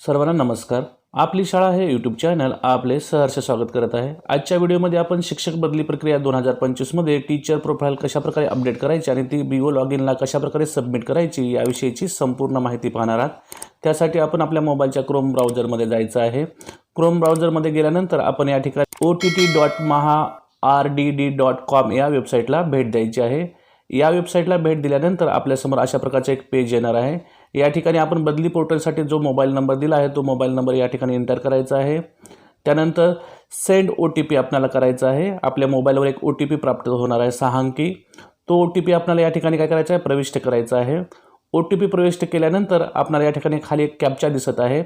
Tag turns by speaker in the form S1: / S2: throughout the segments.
S1: सर्वांना नमस्कार. आपली शाळा हे यूट्यूब चॅनल आपले सहर्ष स्वागत करत आहे. आजच्या व्हिडिओमध्ये आपण शिक्षक बदली प्रक्रिया दोन हजार पंचवीसमध्ये टीचर प्रोफाईल कशाप्रकारे अपडेट करायची आणि ती बी ओ लॉग इनला कशाप्रकारे सबमिट करायची याविषयीची संपूर्ण माहिती पाहणार आहात. त्यासाठी आपण आपल्या मोबाईलच्या क्रोम ब्राउझरमध्ये जायचं आहे. क्रोम ब्राउझरमध्ये गेल्यानंतर आपण या ठिकाणी O T T dot Maha R D D dot com या वेबसाईटला भेट द्यायची आहे. या वेबसाईटला भेट दिल्यानंतर आपल्यासमोर अशा प्रकारचं एक पेज येणार आहे. या ठिकाणी आपण बदली पोर्टलसाठी जो मोबाईल नंबर दिला आहे तो मोबाईल नंबर या ठिकाणी एंटर करायचा आहे. त्यानंतर सेंड ओ टी पी आपल्याला करायचा आहे. आपल्या मोबाईलवर एक ओ टी पी प्राप्त होणार आहे सहा अंकी तो ओ टी पी आपल्याला या ठिकाणी काय करायचा आहे? प्रविष्ट करायचा आहे. ओ टी पी प्रविष्ट केल्यानंतर आपल्याला या ठिकाणी खाली एक कॅपचा दिसत आहे.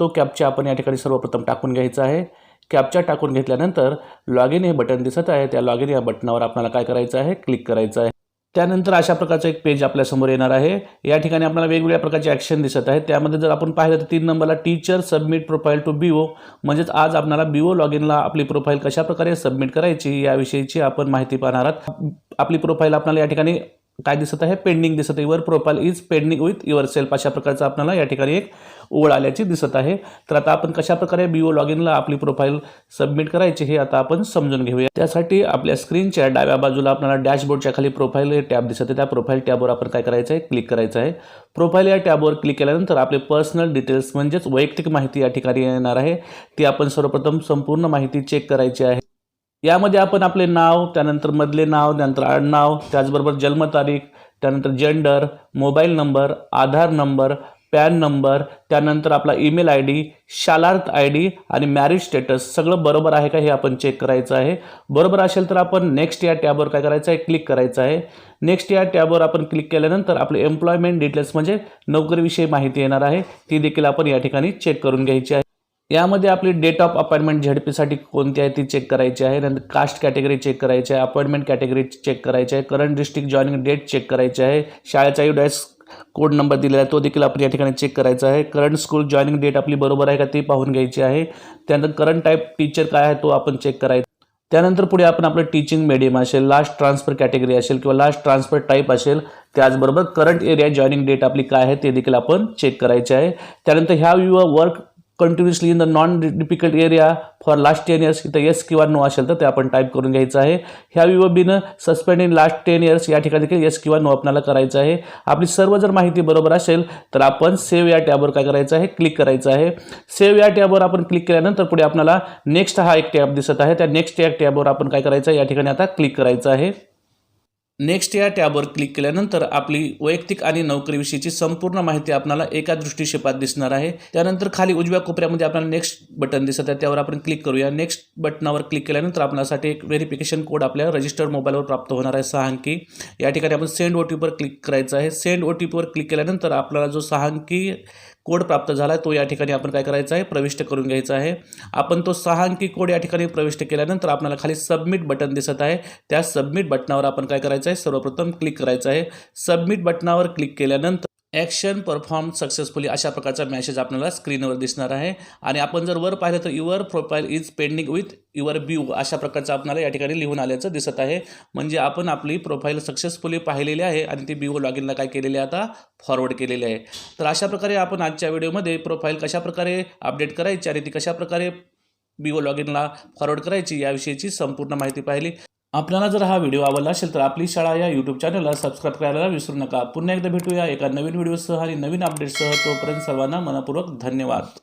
S1: तो कॅपचा आपण या ठिकाणी सर्वप्रथम टाकून घ्यायचा आहे. कॅपचा टाकून घेतल्यानंतर लॉग इन हे बटन दिसत आहे. त्या लॉग इन या बटनावर आपल्याला काय करायचं आहे? क्लिक करायचं आहे. त्यानंतर अशा प्रकारचं एक पेज आपल्यासमोर येणार आहे. या ठिकाणी आपल्याला वेगवेगळ्या प्रकारचे ॲक्शन दिसत आहेत. त्यामध्ये जर आपण पाहिलं तर तीन नंबरला teacher submit profile to B O म्हणजेच आज आपल्याला बी ओ लॉग इनला आपली प्रोफाईल कशाप्रकारे सबमिट करायची याविषयीची आपण माहिती पाहणार आहात. आपली प्रोफाईल आपल्याला या ठिकाणी काय दिसत आहे? पेंडिंग दिसत आहे. Your profile is pending with your self अशा प्रकारचं आपल्याला या ठिकाणी एक ओळ आल्याची दिसत आहे. तर आता आपण कशाप्रकारे बी ओ लॉग इनला आपली प्रोफाईल सबमिट करायची हे आता आपण समजून घेऊया. त्यासाठी आपल्या स्क्रीनच्या डाव्या बाजूला आपल्याला डॅशबोर्डच्या खाली प्रोफाईल हे टॅब दिसत आहे. त्या प्रोफाईल टॅबवर आपण काय करायचं आहे? क्लिक करायचं आहे. प्रोफाईल या टॅबवर क्लिक केल्यानंतर आपले पर्सनल डिटेल्स म्हणजेच वैयक्तिक माहिती या ठिकाणी येणार आहे. ती आपण सर्वप्रथम संपूर्ण माहिती चेक करायची आहे. यामध्ये आपण आपले नाव त्यानंतर मधले नाव त्यानंतर आडनाव त्याचबरोबर जन्मतारीख त्यानंतर gender mobile number Aadhaar number PAN number त्यानंतर आपला email I D Shalarth I D आणि मॅरिज स्टेटस सगळं बरोबर आहे का हे आपण चेक करायचं आहे. बरोबर असेल तर आपण नेक्स्ट या टॅबवर काय करायचं आहे? क्लिक करायचं आहे. नेक्स्ट या टॅबवर आपण क्लिक केल्यानंतर आपले एम्प्लॉयमेंट डिटेल्स म्हणजे नोकरीविषयी माहिती येणार आहे. ती देखील आपण या ठिकाणी चेक करून घ्यायची आहे. यामध्ये आपली डेट ऑफ अपॉइंटमेंट झेडपीसाठी कोणती आहे ती चेक करायची आहे. नंतर कास्ट कॅटेगरी चेक करायची आहे. अपॉइंटमेंट कॅटेगरी चेक करायची आहे. Current district joining date check करायची आहे. शाळेचा यू डॅश कोड नंबर दिलेला आहे. तो देखील आपण या ठिकाणी चेक करायचा आहे. करंट स्कूल जॉईनिंग डेट आपली बरोबर आहे का ती पाहून घ्यायची आहे. त्यानंतर करंट टाईप टीचर काय आहे तो आपण चेक करायचा. त्यानंतर पुढे आपण आपलं टीचिंग मिडियम असेल लास्ट ट्रान्सफर कॅटेगरी असेल किंवा लास्ट ट्रान्सफर टाईप असेल त्याचबरोबर करंट एरिया जॉईनिंग डेट आपली काय आहे ते देखील आपण चेक करायचे आहे. त्यानंतर ह्या your work continuously in the non difficult area for last ten years इथं येस किंवा नो असेल तर ते आपण टाईप करून घ्यायचं आहे. ह्या Vivo been suspend in last ten years या ठिकाणी देखील येस किंवा नो आपल्याला करायचं आहे. आपली सर्व जर माहिती बरोबर असेल तर आपण सेव्ह या टॅबवर काय करायचं आहे? क्लिक करायचं आहे. सेव्ह या टॅबवर आपण क्लिक केल्यानंतर पुढे आपल्याला नेक्स्ट हा एक टॅब दिसत आहे. त्या नेक्स्ट या टॅबवर आपण काय करायचं आहे? या ठिकाणी आता क्लिक करायचं आहे. नेक्स्ट या टॅबवर क्लिक केल्यानंतर आपली वैयक्तिक आणि नोकरीविषयीची संपूर्ण माहिती आपल्याला एका दृष्टिक्षेपात दिसणार आहे. त्यानंतर खाली उजव्या कोपऱ्यामध्ये आपल्याला नेक्स्ट बटन दिसत आहे. त्यावर आपण क्लिक करूया. नेक्स्ट बटनावर क्लिक केल्यानंतर आपल्यासाठी एक व्हेरिफिकेशन कोड आपल्या रजिस्टर्ड मोबाईलवर प्राप्त होणार आहे सहा अंकी या ठिकाणी आपण सेंड ओ टी पीवर क्लिक करायचं आहे. सेंड ओ टी पीवर क्लिक केल्यानंतर आपल्याला जो सहा अंकी कोड प्राप्त झाला तो या ठिकाणी आपण काय करायचा आहे? प्रविष्ट करून घ्यायचा आहे. आपण तो सहा अंकी कोड या ठिकाणी प्रविष्ट केल्यानंतर आपल्याला खाली सबमिट बटन दिसत आहे. त्या सबमिट बटनावर आपण काय करायचं आहे? सर्वप्रथम क्लिक करायचं आहे. सबमिट बटनावर क्लिक केल्यानंतर ॲक्शन परफॉर्म सक्सेसफुली अशा प्रकारचा मॅसेज आपल्याला स्क्रीनवर दिसणार आहे. आणि आपण जर वर पाहिलं तर your profile is pending with your ब्यू अशा प्रकारचं आपल्याला या ठिकाणी लिहून आल्याचं दिसत आहे. म्हणजे आपण आपली प्रोफाईल सक्सेसफुली पाहिलेली आहे आणि ती बिओ लॉग इनला काय केलेली आहे? आता फॉरवर्ड केलेली आहे. तर अशा प्रकारे आपण आजच्या व्हिडिओमध्ये प्रोफाईल कशाप्रकारे अपडेट करायची आणि ती कशाप्रकारे बिओ लॉग इनला फॉरवर्ड करायची याविषयीची संपूर्ण माहिती पाहिली. आपल्याला जर हा व्हिडिओ आवडला असेल तर आपली शाळा या यूट्यूब चॅनलला सबस्क्राईब करायला विसरू नका. पुन्हा एकदा भेटूया एका नवीन व्हिडिओसह आणि नवीन अपडेटसह तोपर्यंत सर्वांना मनपूर्वक धन्यवाद.